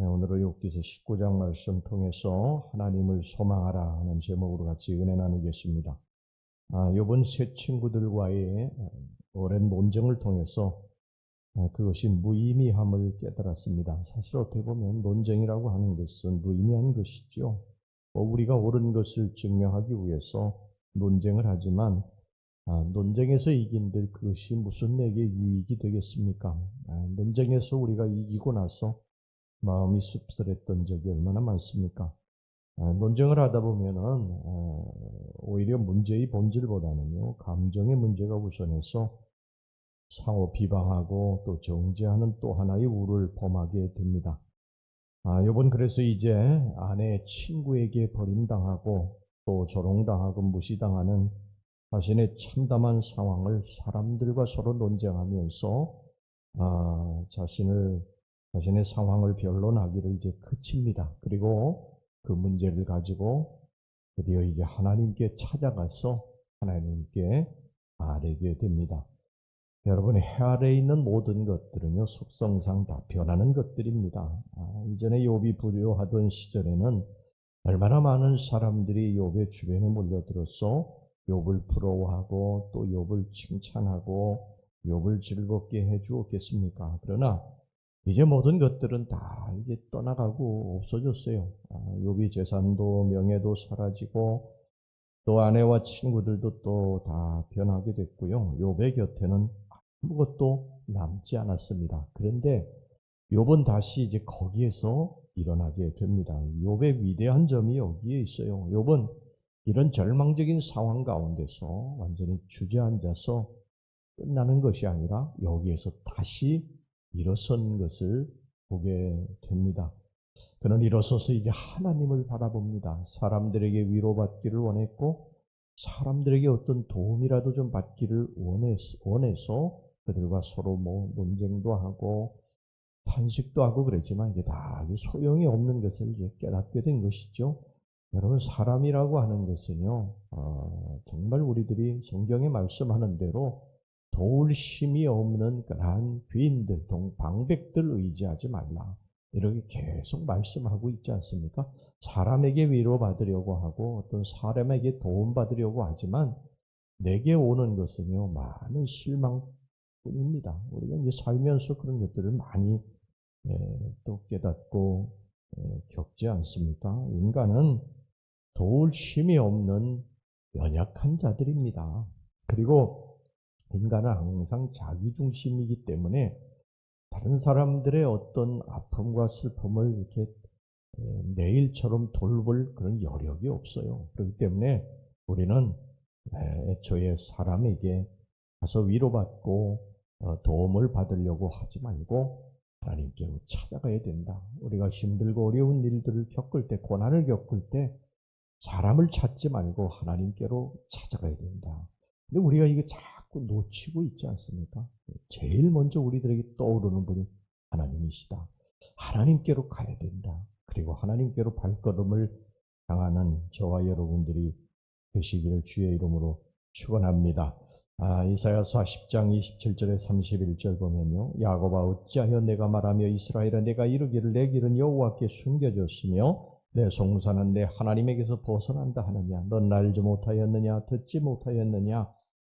네, 오늘은 욥기서 19장 말씀 통해서 하나님을 소망하라 하는 제목으로 같이 은혜 나누겠습니다. 아, 욥은 세 친구들과의 오랜 논쟁을 통해서 아, 그것이 무의미함을 깨달았습니다. 사실 어떻게 보면 논쟁이라고 하는 것은 무의미한 것이죠. 뭐 우리가 옳은 것을 증명하기 위해서 논쟁을 하지만 아, 논쟁에서 이긴들 그것이 무슨 내게 유익이 되겠습니까? 아, 논쟁에서 우리가 이기고 나서 마음이 씁쓸했던 적이 얼마나 많습니까? 아, 논쟁을 하다 보면은 아, 오히려 문제의 본질보다는요 감정의 문제가 우선해서 상호 비방하고 또 정죄하는 또 하나의 우를 범하게 됩니다. 아, 요번 그래서 이제 아내 친구에게 버림당하고 또 조롱당하고 무시당하는 자신의 참담한 상황을 사람들과 서로 논쟁하면서 아, 자신을 자신의 상황을 변론하기를 이제 그칩니다. 그리고 그 문제를 가지고 드디어 이제 하나님께 찾아가서 하나님께 아뢰게 됩니다. 여러분, 해 아래에 있는 모든 것들은요, 속성상 다 변하는 것들입니다. 아, 이전에 욥이 부유하던 시절에는 얼마나 많은 사람들이 욥의 주변에 몰려들어서 욥을 부러워하고 또 욥을 칭찬하고 욥을 즐겁게 해 주었겠습니까? 그러나 이제 모든 것들은 다 이제 떠나가고 없어졌어요. 아, 욥이 재산도 명예도 사라지고 또 아내와 친구들도 또 다 변하게 됐고요. 욥의 곁에는 아무것도 남지 않았습니다. 그런데 욥은 다시 이제 거기에서 일어나게 됩니다. 욥의 위대한 점이 여기에 있어요. 욥은 이런 절망적인 상황 가운데서 완전히 주저앉아서 끝나는 것이 아니라 여기에서 다시 일어선 것을 보게 됩니다. 그는 일어서서 이제 하나님을 바라봅니다. 사람들에게 위로받기를 원했고, 사람들에게 어떤 도움이라도 좀 받기를 원해서 그들과 서로 뭐 논쟁도 하고, 탄식도 하고 그랬지만 이게 다 소용이 없는 것을 이제 깨닫게 된 것이죠. 여러분, 사람이라고 하는 것은요, 어, 정말 우리들이 성경에 말씀하는 대로 도울 힘이 없는 그러한 귀인들, 방백들 의지하지 말라. 이렇게 계속 말씀하고 있지 않습니까? 사람에게 위로받으려고 하고 어떤 사람에게 도움받으려고 하지만 내게 오는 것은요, 많은 실망뿐입니다. 우리가 이제 살면서 그런 것들을 많이 예, 또 깨닫고 예, 겪지 않습니까? 인간은 도울 힘이 없는 연약한 자들입니다. 그리고 인간은 항상 자기중심이기 때문에 다른 사람들의 어떤 아픔과 슬픔을 이렇게 내일처럼 돌볼 그런 여력이 없어요. 그렇기 때문에 우리는 애초에 사람에게 가서 위로받고 어, 도움을 받으려고 하지 말고 하나님께로 찾아가야 된다. 우리가 힘들고 어려운 일들을 겪을 때, 고난을 겪을 때 사람을 찾지 말고 하나님께로 찾아가야 된다. 근데 우리가 이게 자꾸 놓치고 있지 않습니까? 제일 먼저 우리들에게 떠오르는 분이 하나님이시다. 하나님께로 가야 된다. 그리고 하나님께로 발걸음을 향하는 저와 여러분들이 되시기를 주의 이름으로 축원합니다. 아, 이사야서 10장 27절에 31절 보면요. 야곱아 어찌하여 내가 말하며 이스라엘아 내가 이르기를 내 길은 여호와께 숨겨졌으며 내 송사는 내 하나님에게서 벗어난다 하느냐 넌 알지 못하였느냐 듣지 못하였느냐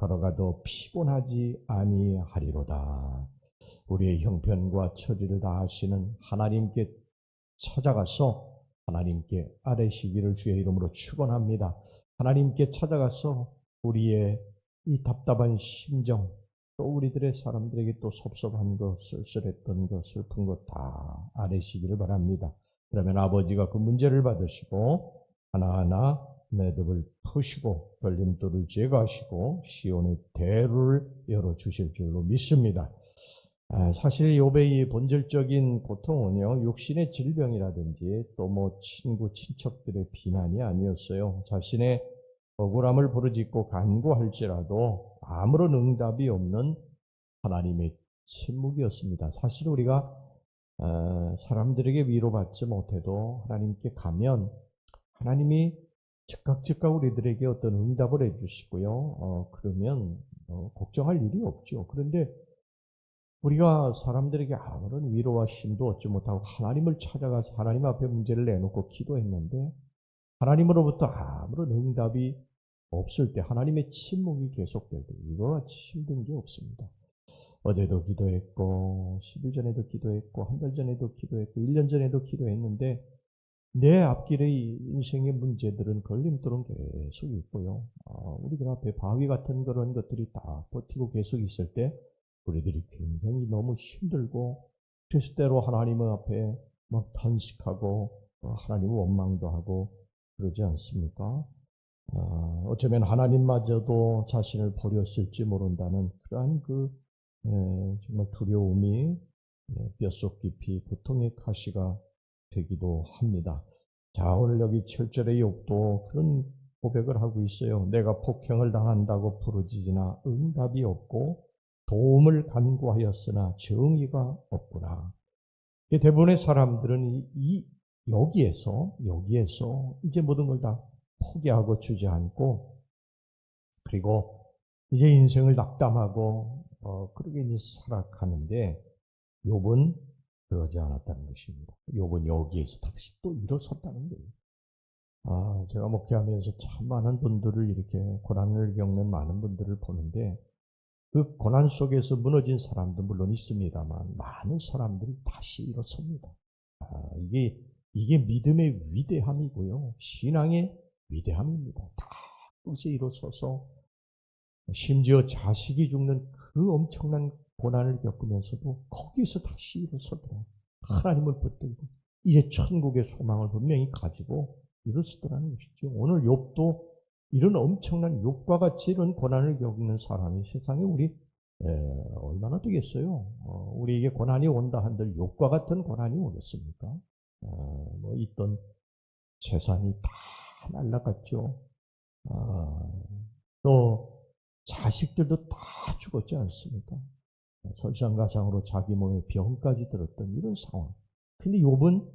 걸어가도 피곤하지 아니하리로다. 우리의 형편과 처지를 다 아시는 하나님께 찾아가서 하나님께 아뢰시기를 주의 이름으로 축원합니다. 하나님께 찾아가서 우리의 이 답답한 심정, 또 우리들의 사람들에게 또 섭섭한 것, 쓸쓸했던 것, 슬픈 것 다 아뢰시기를 바랍니다. 그러면 아버지가 그 문제를 받으시고 하나하나 매듭을 푸시고 걸림돌을 제거하시고 시온의 대를 열어 주실 줄로 믿습니다. 아, 사실 요배의 본질적인 고통은요, 육신의 질병이라든지 또 뭐 친구, 친척들의 비난이 아니었어요. 자신의 억울함을 부르짖고 간구할지라도 아무런 응답이 없는 하나님의 침묵이었습니다. 사실 우리가 어, 사람들에게 위로받지 못해도 하나님께 가면 하나님이 즉각 즉각 우리들에게 어떤 응답을 해주시고요. 어, 그러면 어, 걱정할 일이 없죠. 그런데 우리가 사람들에게 아무런 위로와 힘도 얻지 못하고 하나님을 찾아가서 하나님 앞에 문제를 내놓고 기도했는데 하나님으로부터 아무런 응답이 없을 때 하나님의 침묵이 계속될 때 이거 같이 힘든 게 없습니다. 어제도 기도했고 10일 전에도 기도했고 한 달 전에도 기도했고 1년 전에도 기도했는데 내 앞길의 인생의 문제들은 걸림돌은 계속 있고요. 아, 우리들 앞에 바위 같은 그런 것들이 다 버티고 계속 있을 때 우리들이 굉장히 너무 힘들고 그래서 때로 하나님 앞에 막 탄식하고 어, 하나님 원망도 하고 그러지 않습니까? 아, 어쩌면 하나님마저도 자신을 버렸을지 모른다는 그러한 그 예, 정말 두려움이 예, 뼛속 깊이 고통의 가시가 되기도 합니다. 자, 오늘 여기 7절의 욕도 그런 고백을 하고 있어요. 내가 폭행을 당한다고 부르짖으나 응답이 없고 도움을 간구하였으나 정의가 없구나. 대부분의 사람들은 이, 이 여기에서 여기에서 이제 모든 걸 다 포기하고 주저앉고 그리고 이제 인생을 낙담하고 어, 그러게 이제 살아가는데 욥은 그러지 않았다는 것입니다. 욥은 여기에서 다시 또 일어섰다는 거예요. 아, 제가 목회하면서 참 많은 분들을 이렇게 고난을 겪는 많은 분들을 보는데 그 고난 속에서 무너진 사람도 물론 있습니다만 많은 사람들이 다시 일어섭니다. 아, 이게 이게 믿음의 위대함이고요. 신앙의 위대함입니다. 다 끝에 일어서서 심지어 자식이 죽는 그 엄청난 고난을 겪으면서도 거기서 다시 일어서더라. 하나님을 붙들고 이제 천국의 소망을 분명히 가지고 일어서더라는 것이죠. 오늘 욥도 이런 엄청난 욕과 같이 이런 고난을 겪는 사람이 세상에 우리 에, 얼마나 되겠어요? 어, 우리에게 고난이 온다 한들 욕과 같은 고난이 오겠습니까? 어, 뭐 있던 재산이 다 날라갔죠. 아, 또 자식들도 다 죽었지 않습니까? 설상가상으로 자기 몸에 병까지 들었던 이런 상황. 근데 욥은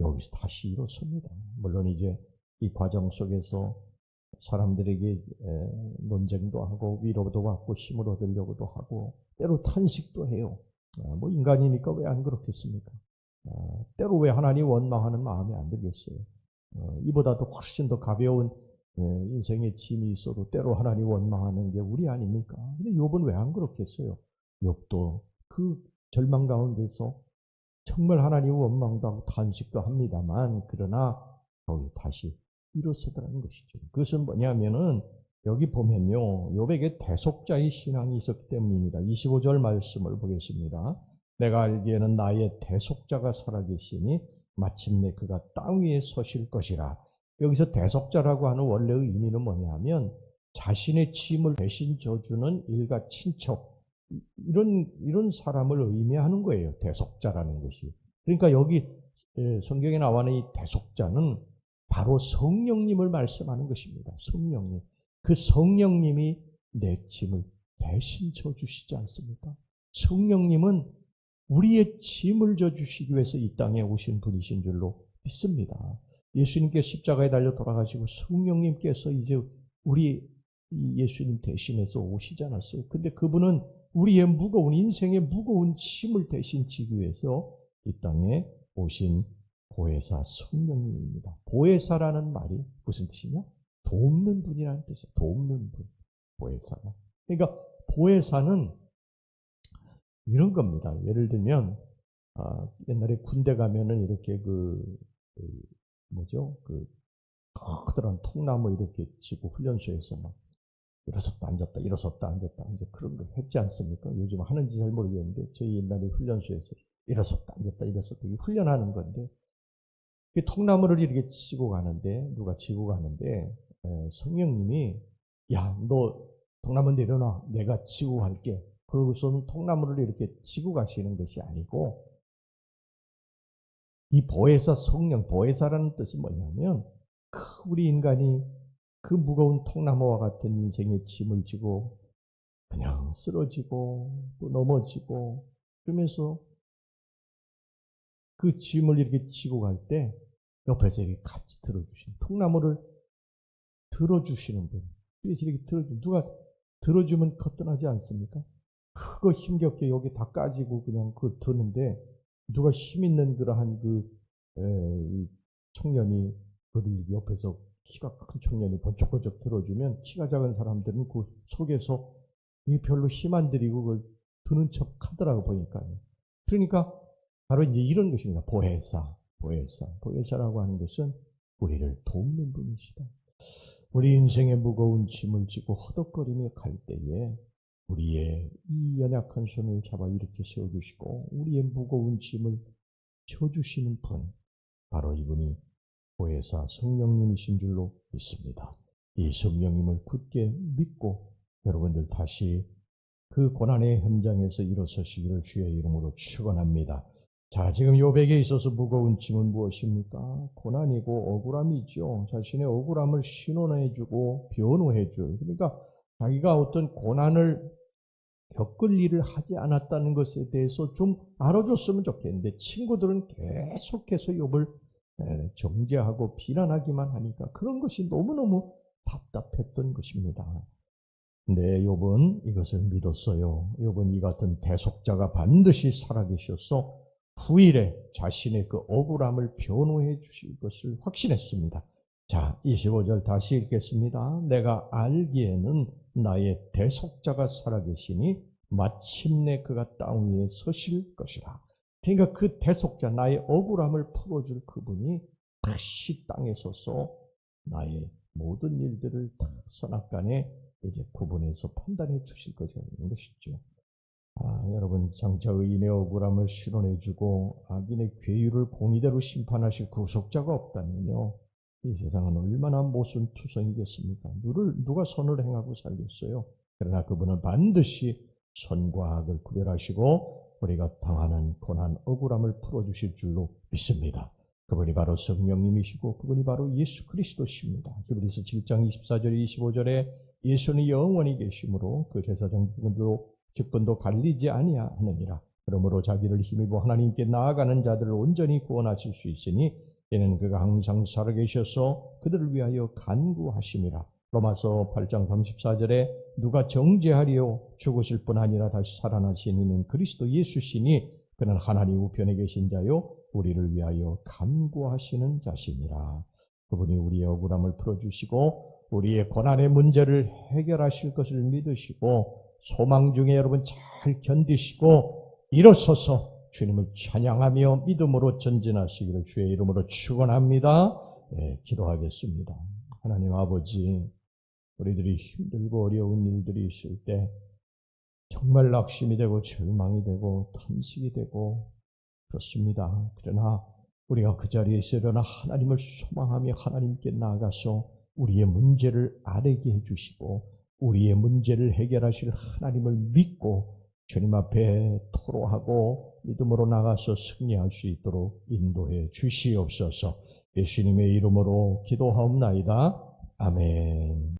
여기서 다시 일어섭니다. 물론 이제 이 과정 속에서 사람들에게 논쟁도 하고 위로도 받고 힘을 얻으려고도 하고 때로 탄식도 해요. 아, 뭐 인간이니까 왜 안 그렇겠습니까? 아, 때로 왜 하나님 원망하는 마음이 안 들겠어요? 어, 이보다도 훨씬 더 가벼운 인생의 짐이 있어도 때로 하나님 원망하는 게 우리 아닙니까? 근데 욥은 왜 안 그렇겠어요? 욥도 그 절망 가운데서 정말 하나님 원망도 하고 탄식도 합니다만 그러나 거기 다시 일어서더라는 것이죠. 그것은 뭐냐면은 여기 보면요. 요백에 대속자의 신앙이 있었기 때문입니다. 25절 말씀을 보겠습니다. 내가 알기에는 나의 대속자가 살아계시니 마침내 그가 땅 위에 서실 것이라. 여기서 대속자라고 하는 원래의 의미는 뭐냐면 자신의 짐을 대신 져주는 일가 친척 이런 이런 사람을 의미하는 거예요. 대속자라는 것이. 그러니까 여기 성경에 나와 있는 이 대속자는 바로 성령님을 말씀하는 것입니다. 성령님. 그 성령님이 내 짐을 대신 져 주시지 않습니까? 성령님은 우리의 짐을 져 주시기 위해서 이 땅에 오신 분이신 줄로 믿습니다. 예수님께 십자가에 달려 돌아가시고 성령님께서 이제 우리 예수님 대신해서 오시지 않았어요. 근데 그분은 우리의 무거운 인생의 무거운 짐을 대신 지기 위해서 이 땅에 오신 보혜사 성령님입니다. 보혜사라는 말이 무슨 뜻이냐? 돕는 분이라는 뜻이에요. 돕는 분. 보혜사가. 그러니까 보혜사는 이런 겁니다. 예를 들면 아, 옛날에 군대 가면은 이렇게 그, 그 뭐죠? 그 커다란 통나무 이렇게 치고 훈련소에서 막 일어섰다 앉았다 일어섰다 앉았다. 이제 그런 거 했지 않습니까? 요즘 하는지 잘 모르겠는데 저희 옛날에 훈련소에서 일어섰다 앉았다 일어섰다. 훈련하는 건데 그 통나무를 이렇게 치고 가는데 누가 치고 가는데 성령님이 야 너 통나무 내려놔. 내가 치고 갈게. 그러고서는 통나무를 이렇게 치고 가시는 것이 아니고 이 보혜사 성령, 보혜사라는 뜻은 뭐냐면 그 우리 인간이 그 무거운 통나무와 같은 인생의 짐을 지고 그냥 쓰러지고 또 넘어지고 그러면서 그 짐을 이렇게 지고 갈 때 옆에서 이렇게 같이 들어주시는 통나무를 들어주시는 분. 그래서 이렇게 들어주 누가 들어주면 거뜬하지 않습니까? 그거 힘겹게 여기 다 까지고 그냥 그걸 드는데 누가 힘 있는 그러한 그 에, 이 청년이 그를 옆에서 키가 큰 청년이 번쩍번쩍 들어주면 키가 작은 사람들은 그 속에서 이 별로 힘 안 들이고 그걸 드는 척 하더라고 보니까요. 그러니까 바로 이제 이런 것입니다. 보혜사, 보혜사, 보혜사라고 하는 것은 우리를 돕는 분이시다. 우리 인생의 무거운 짐을 지고 허덕거리며 갈 때에 우리의 이 연약한 손을 잡아 일으켜 세워주시고 우리의 무거운 짐을 져주시는 분 바로 이분이 보혜사 성령님이신 줄로 믿습니다. 이 성령님을 굳게 믿고 여러분들 다시 그 고난의 현장에서 일어서시기를 주의 이름으로 축원합니다. 자, 지금 요백에 있어서 무거운 짐은 무엇입니까? 고난이고 억울함이죠. 자신의 억울함을 신원해주고 변호해줄. 그러니까 자기가 어떤 고난을 겪을 일을 하지 않았다는 것에 대해서 좀 알아줬으면 좋겠는데 친구들은 계속해서 욥을 정죄하고 비난하기만 하니까 그런 것이 너무너무 답답했던 것입니다. 근데 욥은 이것을 믿었어요. 욥은 이 같은 대속자가 반드시 살아계셔서 후일에 자신의 그 억울함을 변호해 주실 것을 확신했습니다. 자, 25절 다시 읽겠습니다. 내가 알기에는 나의 대속자가 살아계시니 마침내 그가 땅 위에 서실 것이라. 그러니까 그 대속자, 나의 억울함을 풀어줄 그분이 다시 땅에 서서 나의 모든 일들을 다 선악간에 이제 구분해서 판단해 주실 것이라는 것이죠. 아, 여러분 장차 의인의 억울함을 실현해주고 악인의 괴유를 공의대로 심판하실 구속자가 없다면요. 이 세상은 얼마나 모순투성이겠습니까? 누를, 누가 선을 행하고 살겠어요? 그러나 그분은 반드시 선과 악을 구별하시고 우리가 당하는 고난, 억울함을 풀어주실 줄로 믿습니다. 그분이 바로 성령님이시고 그분이 바로 예수 그리스도십니다. 히브리서 7장 24절 25절에 예수는 영원히 계심으로 그 제사장 분도 직분도 갈리지 아니하느니라. 그러므로 자기를 힘입어 하나님께 나아가는 자들을 온전히 구원하실 수 있으니 이는 그가 항상 살아계셔서 그들을 위하여 간구하심이라. 로마서 8장 34절에 누가 정죄하리요 죽으실 뿐 아니라 다시 살아나신 이는 그리스도 예수시니 그는 하나님 우편에 계신 자요 우리를 위하여 간구하시는 자시니라. 그분이 우리의 억울함을 풀어주시고 우리의 고난의 문제를 해결하실 것을 믿으시고 소망 중에 여러분 잘 견디시고 일어서서 주님을 찬양하며 믿음으로 전진하시기를 주의 이름으로 축원합니다. 네, 기도하겠습니다. 하나님 아버지, 우리들이 힘들고 어려운 일들이 있을 때 정말 낙심이 되고 절망이 되고 탐식이 되고 그렇습니다. 그러나 우리가 그 자리에 있으려나 하나님을 소망하며 하나님께 나아가서 우리의 문제를 아뢰게 해주시고 우리의 문제를 해결하실 하나님을 믿고 주님 앞에 토로하고 믿음으로 나가서 승리할 수 있도록 인도해 주시옵소서 예수님의 이름으로 기도하옵나이다. 아멘.